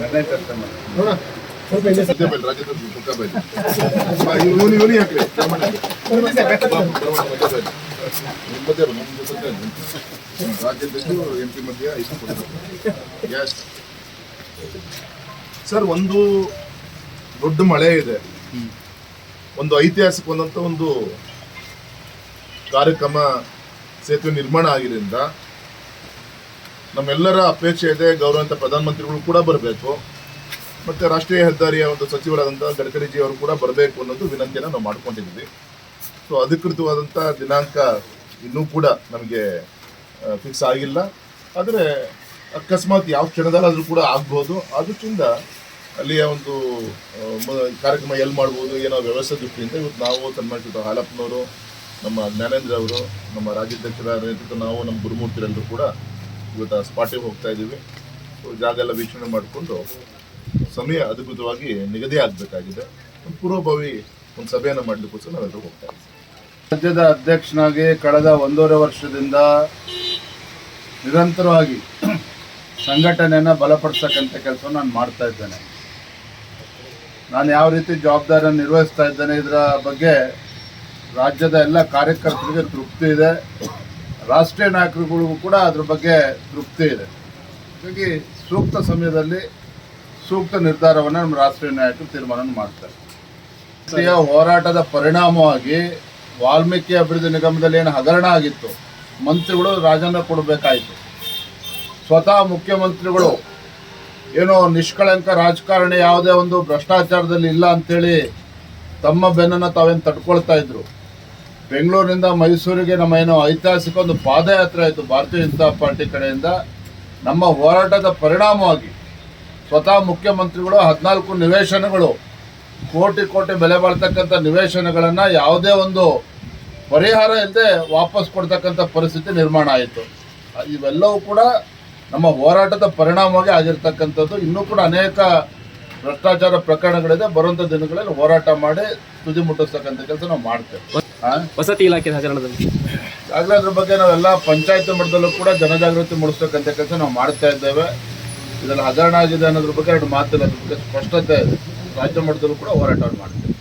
ಹಿಂದೆ ಸರ್. ಒಂದು ದೊಡ್ಡ ಮಳೆ ಇದೆ ಒಂದು ಐತಿಹಾಸಿಕವಾದಂಥ ಒಂದು ಕಾರ್ಯಕ್ರಮ ಸೇತುವೆ ನಿರ್ಮಾಣ ಆಗಿದ್ದರಿಂದ ನಮ್ಮೆಲ್ಲರ ಅಪೇಕ್ಷೆ ಇದೆ, ಗೌರವಂತ ಪ್ರಧಾನಮಂತ್ರಿಗಳು ಕೂಡ ಬರಬೇಕು. ಮತ್ತೆ ರಾಷ್ಟ್ರೀಯ ಹೆದ್ದಾರಿಯ ಒಂದು ಸಚಿವರಾದಂಥ ಗಡ್ಕರಿಜಿ ಅವರು ಕೂಡ ಬರಬೇಕು ಅನ್ನೋದು ವಿನಂತಿಯನ್ನು ನಾವು ಮಾಡ್ಕೊಂಡಿದ್ದೀವಿ. ಸೊ ಅಧಿಕೃತವಾದಂಥ ದಿನಾಂಕ ಇನ್ನೂ ಕೂಡ ನಮಗೆ ಫಿಕ್ಸ್ ಆಗಿಲ್ಲ. ಆದರೆ, ಅಕಸ್ಮಾತ್ ಯಾವ ಕ್ಷಣದಲ್ಲಾದರೂ ಕೂಡ ಆಗ್ಬೋದು. ಅದಕ್ಕಿಂತ ಅಲ್ಲಿಯ ಒಂದು ಕಾರ್ಯಕ್ರಮ ಎಲ್ಲಿ ಮಾಡ್ಬೋದು, ಏನೋ ವ್ಯವಸ್ಥೆ ದೃಷ್ಟಿಯಿಂದ ಇವತ್ತು ನಾವು ಸನ್ಮಾನಿಸಿದ ಹಾಲಪ್ಪನವರು, ನಮ್ಮ ಜ್ಞಾನೇಂದ್ರ ಅವರು, ನಮ್ಮ ರಾಜ್ಯಾಧ್ಯಕ್ಷರ ನೇತೃತ್ವ ನಾವು, ನಮ್ಮ ಗುರುಮೂರ್ತಿರೆಲ್ಲರೂ ಕೂಡ ಇವತ್ತು ಸ್ಪಾಟಿಗೆ ಹೋಗ್ತಾ ಇದ್ದೀವಿ. ಜಾಗ ಎಲ್ಲ ವೀಕ್ಷಣೆ ಮಾಡಿಕೊಂಡು ಸಮಯ ಅಧಿಕೃತವಾಗಿ ನಿಗದಿ ಆಗಬೇಕಾಗಿದೆ. ಒಂದು ಪೂರ್ವಭಾವಿ ಒಂದು ಸಭೆಯನ್ನು ಮಾಡಲಿಕ್ಕೋಸ್ಕರ ನಾವೆಲ್ಲರೂ ಹೋಗ್ತಾ ಇದ್ದೀವಿ. ರಾಜ್ಯದ ಅಧ್ಯಕ್ಷನಾಗಿ ಕಳೆದ ಒಂದೂವರೆ ವರ್ಷದಿಂದ ನಿರಂತರವಾಗಿ ಸಂಘಟನೆಯನ್ನು ಬಲಪಡಿಸ್ತಕ್ಕಂಥ ಕೆಲಸವನ್ನು ನಾನು ಮಾಡ್ತಾ ಇದ್ದೇನೆ. ನಾನು ಯಾವ ರೀತಿ ಜವಾಬ್ದಾರಿಯನ್ನು ನಿರ್ವಹಿಸ್ತಾ ಇದ್ದೇನೆ, ಇದರ ಬಗ್ಗೆ ರಾಜ್ಯದ ಎಲ್ಲ ಕಾರ್ಯಕರ್ತರಿಗೆ ತೃಪ್ತಿ ಇದೆ. ರಾಷ್ಟ್ರೀಯ ನಾಯಕರುಗಳಿಗೂ ಕೂಡ ಅದ್ರ ಬಗ್ಗೆ ತೃಪ್ತಿ ಇದೆ. ಹಾಗಾಗಿ ಸೂಕ್ತ ಸಮಯದಲ್ಲಿ ಸೂಕ್ತ ನಿರ್ಧಾರವನ್ನು ನಮ್ಮ ರಾಷ್ಟ್ರೀಯ ನಾಯಕರು ತೀರ್ಮಾನ ಮಾಡ್ತಾರೆ. ಹೋರಾಟದ ಪರಿಣಾಮವಾಗಿ ವಾಲ್ಮೀಕಿ ಅಭಿವೃದ್ಧಿ ನಿಗಮದಲ್ಲಿ ಏನು ಹಗರಣ ಆಗಿತ್ತು, ಮಂತ್ರಿಗಳು ರಾಜೀನಾಮೆ ಕೊಡಬೇಕಾಯಿತು. ಸ್ವತಃ ಮುಖ್ಯಮಂತ್ರಿಗಳು ಏನೋ ನಿಷ್ಕಳಂಕ ರಾಜಕಾರಣ ಯಾವುದೇ ಒಂದು ಭ್ರಷ್ಟಾಚಾರದಲ್ಲಿ ಇಲ್ಲ ಅಂತೇಳಿ ತಮ್ಮ ಬೆನ್ನನ್ನು ತಾವೇನು ತಡ್ಕೊಳ್ತಾ ಇದ್ರು. ಬೆಂಗಳೂರಿನಿಂದ ಮೈಸೂರಿಗೆ ನಮ್ಮ ಏನು ಐತಿಹಾಸಿಕ ಒಂದು ಪಾದಯಾತ್ರೆ ಆಯಿತು ಭಾರತೀಯ ಜನತಾ ಪಾರ್ಟಿ ಕಡೆಯಿಂದ. ನಮ್ಮ ಹೋರಾಟದ ಪರಿಣಾಮವಾಗಿ ಸ್ವತಃ ಮುಖ್ಯಮಂತ್ರಿಗಳು ಹದಿನಾಲ್ಕು ನಿವೇಶನಗಳು, ಕೋಟಿ ಕೋಟಿ ಬೆಲೆ ಬಾಳ್ತಕ್ಕಂಥ ನಿವೇಶನಗಳನ್ನು ಯಾವುದೇ ಒಂದು ಪರಿಹಾರ ಇಲ್ಲದೆ ವಾಪಸ್ ಕೊಡ್ತಕ್ಕಂಥ ಪರಿಸ್ಥಿತಿ ನಿರ್ಮಾಣ ಆಯಿತು. ಇವೆಲ್ಲವೂ ಕೂಡ ನಮ್ಮ ಹೋರಾಟದ ಪರಿಣಾಮವಾಗಿ ಆಗಿರ್ತಕ್ಕಂಥದ್ದು. ಇನ್ನೂ ಕೂಡ ಅನೇಕ ಭ್ರಷ್ಟಾಚಾರ ಪ್ರಕರಣಗಳಿದೆ. ಬರುವಂಥ ದಿನಗಳಲ್ಲಿ ಹೋರಾಟ ಮಾಡಿ ತುದಿ ಮುಟ್ಟಿಸ್ತಕ್ಕಂಥ ಕೆಲಸ ನಾವು ಮಾಡ್ತೇವೆ? ವಸತಿ ಇಲಾಖೆ ಹಗರಣದಲ್ಲಿ ಆಗಲೇ ಅದ್ರ ಬಗ್ಗೆ ನಾವೆಲ್ಲ ಪಂಚಾಯತ್ ಮಟ್ಟದಲ್ಲೂ ಕೂಡ ಜನಜಾಗೃತಿ ಮೂಡಿಸ್ತಕ್ಕಂಥ ಕೆಲಸ ನಾವು ಮಾಡ್ತಾ ಇದ್ದೇವೆ. ಇದರಲ್ಲಿ ಹಗರಣ ಆಗಿದೆ ಅನ್ನೋದ್ರ ಬಗ್ಗೆ ಎರಡು ಮಾತಿಲ್ಲ ಅದ್ರ ಬಗ್ಗೆ ಸ್ಪಷ್ಟತೆ ಇದೆ. ರಾಜ್ಯ ಮಟ್ಟದಲ್ಲೂ ಕೂಡ ಹೋರಾಟವನ್ನು ಮಾಡ್ತೇವೆ.